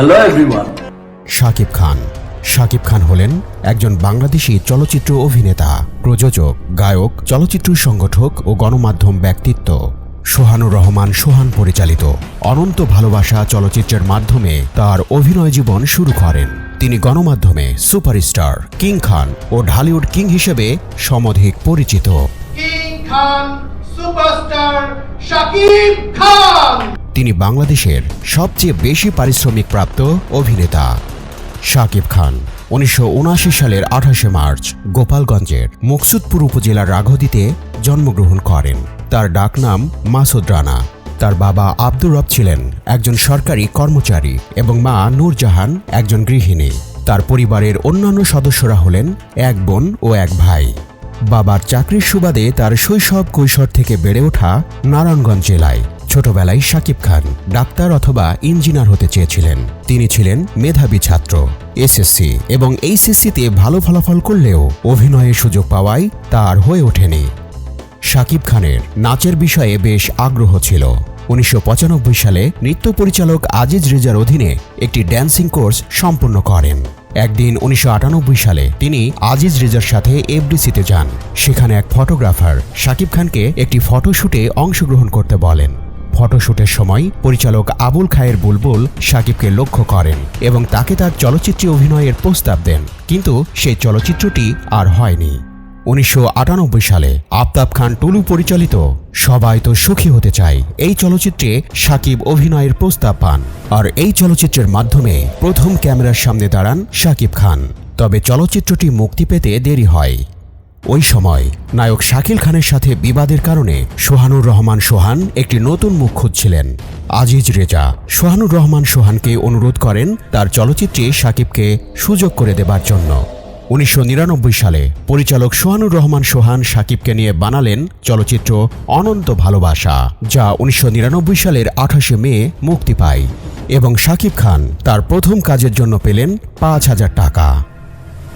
Hello everyone. Shakib Khan. Shakib Khan হলেন একজন বাংলাদেশি চলচ্চিত্র অভিনেতা প্রযোজক গায়ক চলচ্চিত্র সংগঠক ও গণমাধ্যম ব্যক্তিত্ব। সোহানুর রহমান সোহান পরিচালিত অনন্ত ভালোবাসা চলচ্চিত্রের মাধ্যমে তার অভিনয় জীবন শুরু করেন। তিনি গণমাধ্যমে সুপারস্টার কিং খান ও ঢালিউড কিং হিসেবে সমধিক পরিচিত। King Khan superstar Shakib Khan. তিনি বাংলাদেশের সবচেয়ে বেশি পারিশ্রমিক প্রাপ্ত অভিনেতা। শাকিব খান, উনিশশো উনআশি সালের আঠাশে মার্চ, গোপালগঞ্জের মুকসুদপুর উপজেলার রাঘদিতে জন্মগ্রহণ করেন। তার ডাকনাম মাসুদ রানা। তার বাবা আব্দুর রব ছিলেন একজন সরকারি কর্মচারী এবং মা নূরজাহান একজন গৃহিণী। তার পরিবারের অন্যান্য সদস্যরা হলেন এক বোন ও এক ভাই। বাবার চাকরির সুবাদে তার শৈশব কৈশোর থেকে বেড়ে ওঠা নারায়ণগঞ্জ জেলায় ছোটবেলায় শাকিব খান ডাক্তার অথবা ইঞ্জিনিয়ার হতে চেয়েছিলেন। তিনি ছিলেন মেধাবী ছাত্র, এসএসসি এবং এইচএসসিতে ভালো ফলাফল করলেও অভিনয়ের সুযোগ পাওয়ায় তার হয়ে ওঠেনি। শাকিব খানের নাচের বিষয়ে বেশ আগ্রহ ছিল। উনিশশো পঁচানব্বই সালে নৃত্য পরিচালক আজিজ রেজার অধীনে একটি ড্যান্সিং কোর্স সম্পন্ন করেন। একদিন উনিশশো আটানব্বই সালে তিনি আজিজ রেজার সাথে এফডিসিতে যান। সেখানে এক ফটোগ্রাফার শাকিব খানকে একটি ফটোশুটে অংশগ্রহণ করতে বলেন। ফটোশুটের সময় পরিচালক আবুল খায়ের বুলবুল সাকিবকে লক্ষ্য করেন এবং তাকে তার চলচ্চিত্রে অভিনয়ের প্রস্তাব দেন। কিন্তু সেই চলচ্চিত্রটি আর হয়নি। উনিশশো আটানব্বই সালে আফতাব খান টুলু পরিচালিত সবাই তো সুখী হতে চায়। এই চলচ্চিত্রে সাকিব অভিনয়ের প্রস্তাব পান। আর এই চলচ্চিত্রের মাধ্যমে প্রথম ক্যামেরার সামনে দাঁড়ান সাকিব খান। তবে চলচ্চিত্রটি মুক্তি পেতে দেরি হয়। ওই সময় নায়ক শাকিল খানের সাথে বিবাদের কারণে সোহানুর রহমান সোহান একটি নতুন মুখ খুঁজছিলেন। আজিজ রেজা সোহানুর রহমান সোহানকে অনুরোধ করেন তার চলচ্চিত্রে সাকিবকে সুযোগ করে দেবার জন্য। উনিশশো নিরানব্বই সালে পরিচালক সোহানুর রহমান সোহান সাকিবকে নিয়ে বানালেন চলচ্চিত্র অনন্ত ভালোবাসা, যা উনিশশো নিরানব্বই সালের আঠাশে মে মুক্তি পায় এবং শাকিব খান তার প্রথম কাজের জন্য পেলেন পাঁচ হাজার টাকা।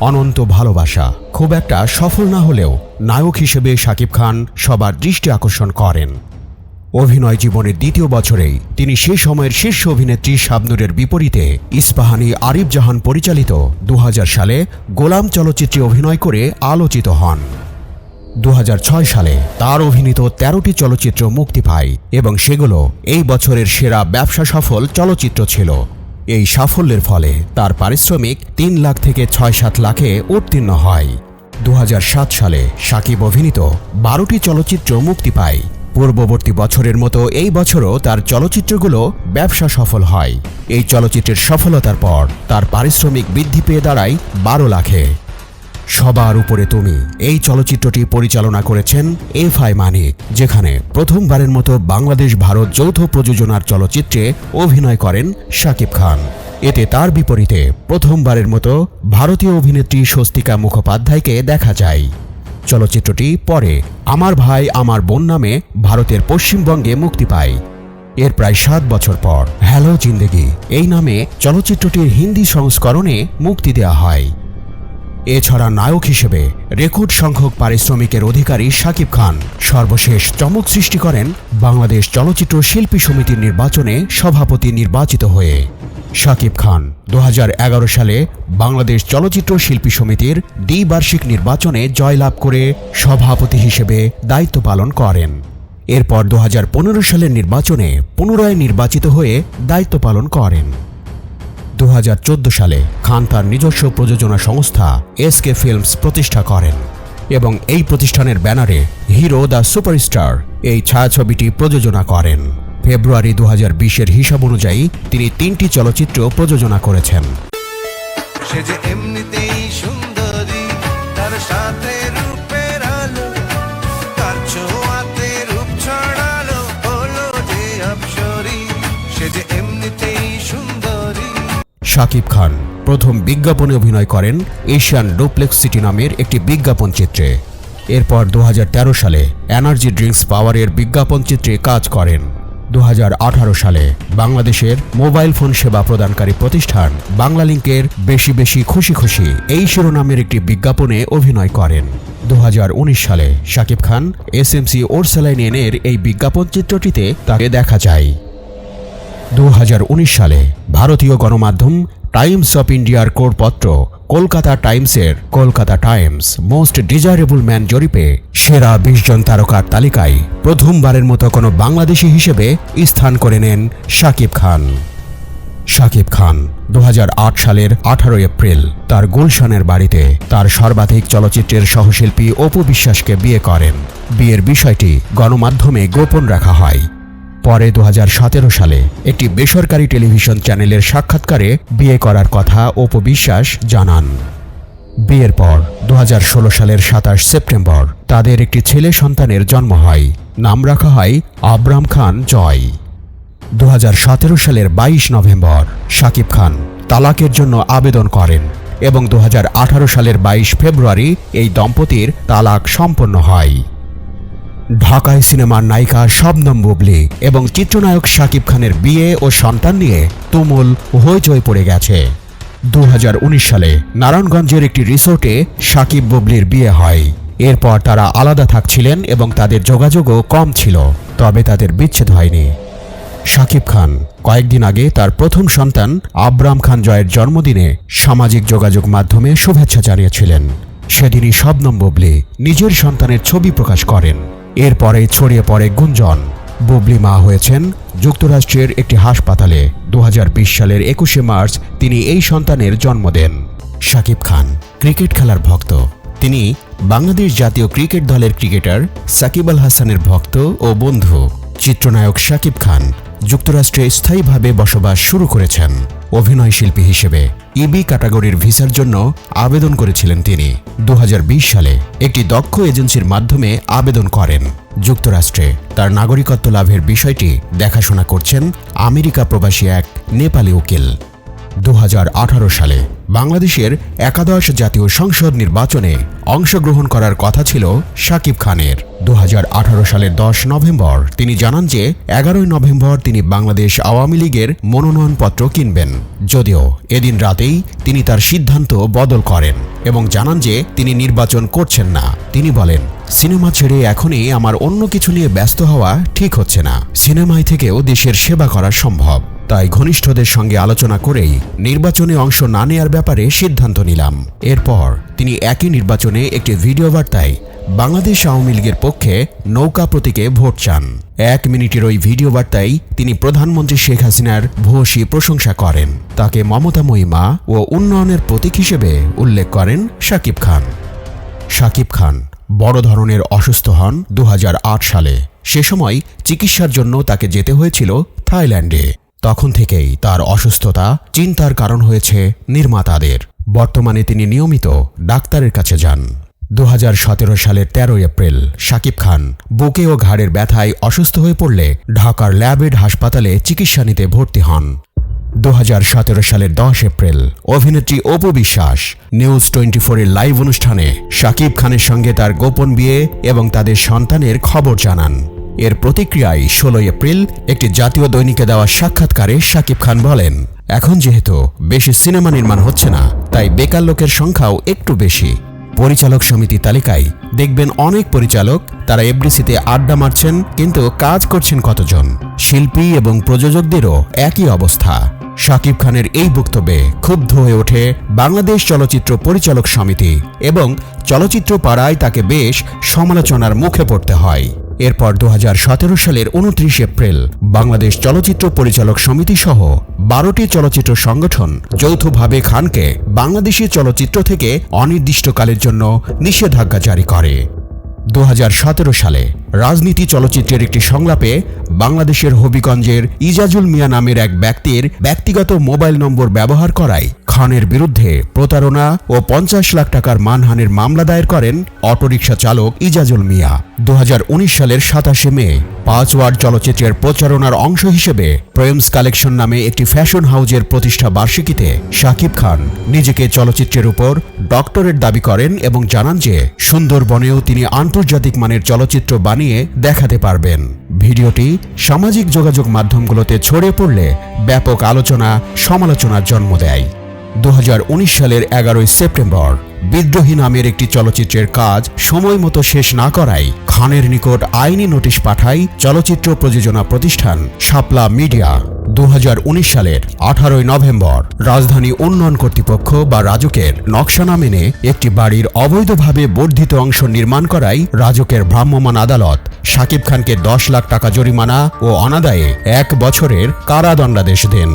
অনন্ত ভালোবাসা। খুব একটা সফল না হলেও নায়ক হিসেবে শাকিব খান সবার দৃষ্টি আকর্ষণ করেন। অভিনয় জীবনের দ্বিতীয় বছরেই তিনি সে সময়ের শীর্ষ অভিনেত্রী শাবনুরের বিপরীতে ইস্পাহানি আরিফ জাহান পরিচালিত দু হাজার সালে গোলাম চলচ্চিত্রে অভিনয় করে আলোচিত হন। দু হাজার ছয় সালে তার অভিনীত তেরোটি চলচ্চিত্র মুক্তি পায় এবং সেগুলো এই বছরের সেরা ব্যবসা সফল চলচ্চিত্র ছিল। এই সাফল্যের ফলে তার পারিশ্রমিক তিন লাখ থেকে ছয় সাত লাখে উত্তীর্ণ হয়। দু হাজার সাত সালে সাকিব অভিনীত বারোটি চলচ্চিত্র মুক্তি পায়। পূর্ববর্তী বছরের মতো এই বছরও তার চলচ্চিত্রগুলো ব্যবসা সফল হয়। এই চলচ্চিত্রের সফলতার পর তার পারিশ্রমিক বৃদ্ধি পেয়ে দাঁড়ায় বারো লাখে। সবার উপরে তুমি। এই চলচ্চিত্রটি পরিচালনা করেছেন এফ আই মানিক যেখানে প্রথমবারের মতো বাংলাদেশ ভারত যৌথ প্রযোজনার চলচ্চিত্রে অভিনয় করেন শাকিব খান। এতে তার বিপরীতে প্রথমবারের মতো ভারতীয় অভিনেত্রী স্বস্তিকা মুখোপাধ্যায়কে দেখা যায়। চলচ্চিত্রটি পরে আমার ভাই, আমার বোন নামে ভারতের পশ্চিমবঙ্গে মুক্তি পায়। এর প্রায় সাত বছর পর, হ্যালো জিন্দেগি, এই নামে চলচ্চিত্রটির হিন্দি সংস্করণে মুক্তি দেওয়া হয়। এছাড়া নায়ক হিসেবে রেকর্ড সংখ্যক পারিশ্রমিকের অধিকারী শাকিব খান। সর্বশেষ চমক সৃষ্টি করেন বাংলাদেশ চলচ্চিত্র শিল্পী সমিতির নির্বাচনে সভাপতি নির্বাচিত হয়ে। শাকিব খান দু হাজার এগারো সালে বাংলাদেশ চলচ্চিত্র শিল্পী সমিতির দ্বিবার্ষিক নির্বাচনে জয়লাভ করে সভাপতি হিসেবে দায়িত্ব পালন করেন। এরপর দুহাজার পনেরো সালের নির্বাচনে পুনরায় নির্বাচিত হয়ে দায়িত্ব পালন করেন। দু হাজার চোদ্দ সালে খান তার নিজস্ব প্রযোজনা সংস্থা এসকে ফিল্মস প্রতিষ্ঠা করেন এবং এই প্রতিষ্ঠানের ব্যানারে হিরো দ্য সুপারস্টার এই ছায়াছবিটি প্রযোজনা করেন। ফেব্রুয়ারি দু হাজার হিসাব অনুযায়ী তিনি তিনটি চলচ্চিত্র প্রযোজনা করেছেন। সে যে এমনিতেই সুন্দরী, তার সাথে শাকিব খান। প্রথম বিজ্ঞাপনে অভিনয় করেন এশিয়ান ডুপ্লেক্স সিটি নামের একটি বিজ্ঞাপন চিত্রে। এরপর দু হাজার তেরো সালে এনার্জি ড্রিঙ্কস পাওয়ারের বিজ্ঞাপন চিত্রে কাজ করেন। দু হাজার আঠারো সালে বাংলাদেশের মোবাইল ফোন সেবা প্রদানকারী প্রতিষ্ঠান বাংলালিংকের বেশি বেশি খুশি খুশি এই শিরোনামের একটি বিজ্ঞাপনে অভিনয় করেন। দু হাজার উনিশ সালে Shakib Khan S M C Orsaline এর এই বিজ্ঞাপন চিত্রটিতে তাকে দেখা যায়। দু হাজার উনিশ সালে ভারতীয় গণমাধ্যম টাইমস অফ ইন্ডিয়ার কোডপত্র কলকাতা টাইমসের Kolkata Times most desirable man জরিপে সেরা বিশ জন তারকার তালিকায় প্রথমবারের মতো কোনো বাংলাদেশি হিসেবে স্থান করে নেন শাকিব খান। শাকিব খান দু হাজার আট সালের আঠারো এপ্রিল তার গুলশানের বাড়িতে তার সর্বাধিক চলচ্চিত্রের সহশিল্পী অপু বিশ্বাসকে বিয়ে করেন। বিয়ের বিষয়টি গণমাধ্যমে গোপন রাখা হয়। পরে দু হাজার সতেরো সালে একটি বেসরকারি টেলিভিশন চ্যানেলের সাক্ষাৎকারে বিয়ে করার কথা অপু বিশ্বাস জানান। বিয়ের পর দু হাজার ষোলো সালের সাতাশ সেপ্টেম্বর তাদের একটি ছেলে সন্তানের জন্ম হয়। নাম রাখা হয় আবরাম খান জয়। দু হাজার সতেরো সালের ২২ নভেম্বর শাকিব খান তালাকের জন্য আবেদন করেন এবং দু হাজার আঠারো সালের ২২ ফেব্রুয়ারি এই দম্পতির তালাক সম্পন্ন হয়। ঢাকায় সিনেমার নায়িকা শবনম বুবলি এবং চিত্রনায়ক শাকিব খানের বিয়ে ও সন্তান নিয়ে তুমুল হইচই পড়ে গেছে। দু হাজার উনিশ সালে নারায়ণগঞ্জের একটি রিসোর্টে শাকিব বুবলির বিয়ে হয়। এরপর তারা আলাদা থাকছিলেন এবং তাদের যোগাযোগও কম ছিল, তবে তাদের বিচ্ছেদ হয়নি। শাকিব খান কয়েকদিন আগে তার প্রথম সন্তান আবরাম খান জয়ের জন্মদিনে সামাজিক যোগাযোগ মাধ্যমে শুভেচ্ছা জানিয়েছিলেন। সেদিনই শবনম বুবলি নিজের সন্তানের ছবি প্রকাশ করেন। এরপরে ছড়িয়ে পড়ে গুঞ্জন। বুবলি মা হয়েছেন যুক্তরাষ্ট্রের একটি হাসপাতালে। দু হাজার বিশ সালের একুশে মার্চ তিনি এই সন্তানের জন্ম দেন। শাকিব খান, ক্রিকেট খেলার ভক্ত। তিনি বাংলাদেশ জাতীয় ক্রিকেট দলের ক্রিকেটার সাকিব আল হাসানের ভক্ত ও বন্ধু। চিত্রনায়ক শাকিব খান যুক্তরাষ্ট্রে স্থায়ীভাবে বসবাস শুরু করেছেন। অভিনয় শিল্পী হিসেবে ইবি ক্যাটাগরির ভিসার জন্য আবেদন করেছিলেন তিনি। দু হাজার বিশ সালে একটি দক্ষ এজেন্সির মাধ্যমে আবেদন করেন। যুক্তরাষ্ট্রে তার নাগরিকত্ব লাভের বিষয়টি দেখাশোনা করছেন আমেরিকা প্রবাসী এক নেপালি উকিল। দু হাজার আঠারো সালে বাংলাদেশের একাদশ জাতীয় সংসদ নির্বাচনে অংশগ্রহণ করার কথা ছিল শাকিব খানের। দু হাজার আঠারো সালের দশ নভেম্বর তিনি জানান যে, এগারোই নভেম্বর তিনি বাংলাদেশ আওয়ামী লীগের মনোনয়নপত্র কিনবেন। যদিও এদিন রাতেই তিনি তার সিদ্ধান্ত বদল করেন এবং জানান যে, তিনি নির্বাচন করছেন না। তিনি বলেন, সিনেমা ছেড়ে এখনই আমার অন্য কিছু নিয়ে ব্যস্ত হওয়া ঠিক হচ্ছে না। সিনেমায় থেকেও দেশের সেবা করা সম্ভব। তাই ঘনিষ্ঠদের সঙ্গে আলোচনা করেই নির্বাচনে অংশ না নেয়ার ব্যাপারে সিদ্ধান্ত নিলাম। এরপর তিনি একই নির্বাচনে একটি ভিডিও বার্তায় বাংলাদেশ আওয়ামী লীগের পক্ষে নৌকা প্রতীকে ভোট চান। এক মিনিটের ওই ভিডিও বার্তায় তিনি প্রধানমন্ত্রী শেখ হাসিনার ভূয়সী প্রশংসা করেন। তাকে মমতাময়ী মা ও উন্নয়নের প্রতীক হিসেবে উল্লেখ করেন শাকিব খান। শাকিব খান বড় ধরনের অসুস্থ হন দু হাজার আট সালে। সে সময় চিকিৎসার জন্য তাকে যেতে হয়েছিল থাইল্যান্ডে। তখন থেকেই তার অসুস্থতা চিন্তার কারণ হয়েছে নির্মাতাদের। বর্তমানে তিনি নিয়মিত ডাক্তারের কাছে যান। দু হাজার সতেরো সালের তেরো এপ্রিল শাকিব খান বুকে ও ঘাড়ের ব্যথায় অসুস্থ হয়ে পড়লে ঢাকার ল্যাবেড হাসপাতালে চিকিৎসা নিতে ভর্তি হন। দু হাজার সতেরো সালের দশ এপ্রিল অভিনেত্রী অপু বিশ্বাস নিউজ টোয়েন্টি ফোরের লাইভ অনুষ্ঠানে শাকিব খানের সঙ্গে তার গোপন বিয়ে এবং তাদের সন্তানের খবর জানান। এর প্রতিক্রিয়ায় ষোলো এপ্রিল একটি জাতীয় দৈনিকে দেওয়া সাক্ষাৎকারে শাকিব খান বলেন, এখন যেহেতু বেশি সিনেমা নির্মাণ হচ্ছে না, তাই বেকার লোকের সংখ্যাও একটু বেশি। পরিচালক সমিতি তালিকায় দেখবেন অনেক পরিচালক, তারা এফডিসিতে আড্ডা মারছেন, কিন্তু কাজ করছেন কতজন? শিল্পী এবং প্রযোজকদেরও একই অবস্থা। শাকিব খানের এই বক্তব্যে ক্ষুব্ধ হয়ে ওঠে বাংলাদেশ চলচ্চিত্র পরিচালক সমিতি এবং চলচ্চিত্র পাড়ায় তাকে বেশ সমালোচনার মুখে পড়তে হয়। এরপর দু হাজার সতেরো সালের উনত্রিশ এপ্রিল, বাংলাদেশ চলচ্চিত্র পরিচালক সমিতি সহ বারোটি চলচ্চিত্র সংগঠন যৌথভাবে খানকে বাংলাদেশি চলচ্চিত্র থেকে অনির্দিষ্টকালের জন্য নিষেধাজ্ঞা জারি করে। দু হাজার সতেরো সালে রাজনীতি চলচ্চিত্রের একটি সংলাপে বাংলাদেশের হবিগঞ্জের ইজাজুল মিয়া নামের এক ব্যক্তির ব্যক্তিগত মোবাইল নম্বর ব্যবহার করায় খানের বিরুদ্ধে প্রতারণা ও পঞ্চাশ লাখ টাকার মানহানির মামলা দায়ের করেন অটোরিকশা চালক ইজাজুল মিয়া। দু হাজার উনিশ সালের সাতাশে মে, পাঁচ ওয়ার্ড চলচ্চিত্রের প্রচারণার অংশ হিসেবে প্রেমস কালেকশন নামে একটি ফ্যাশন হাউজের প্রতিষ্ঠা বার্ষিকীতে শাকিব খান নিজেকে চলচ্চিত্রের উপর ডক্টরেট দাবি করেন এবং জানান যে সুন্দরবনেও তিনি আন্তর্জাতিক মানের চলচ্চিত্র বানিয়ে দেখাতে পারবেন। ভিডিওটি সামাজিক যোগাযোগ মাধ্যমগুলোতে ছড়িয়ে পড়লে ব্যাপক আলোচনা, সমালোচনার জন্ম দেয়। দু হাজার উনিশ সালের এগারোই সেপ্টেম্বর, বিদ্রোহী নামের একটি চলচ্চিত্রের কাজ সময় মতো শেষ না করায় খানের নিকট আইনি নোটিশ পাঠায় চলচ্চিত্র প্রযোজনা প্রতিষ্ঠান শাপলা মিডিয়া। দু হাজার উনিশ সালের আঠারোই নভেম্বর। রাজধানী উন্নয়ন কর্তৃপক্ষ বা রাজকের নকশা না মেনে একটি বাড়ির অবৈধভাবে বর্ধিত অংশ নির্মাণ করায় রাজকের ভ্রাম্যমাণ আদালত শাকিব খানকে দশ লাখ টাকা জরিমানা ও অনাদায়ে এক বছরের কারাদণ্ডাদেশ দেন।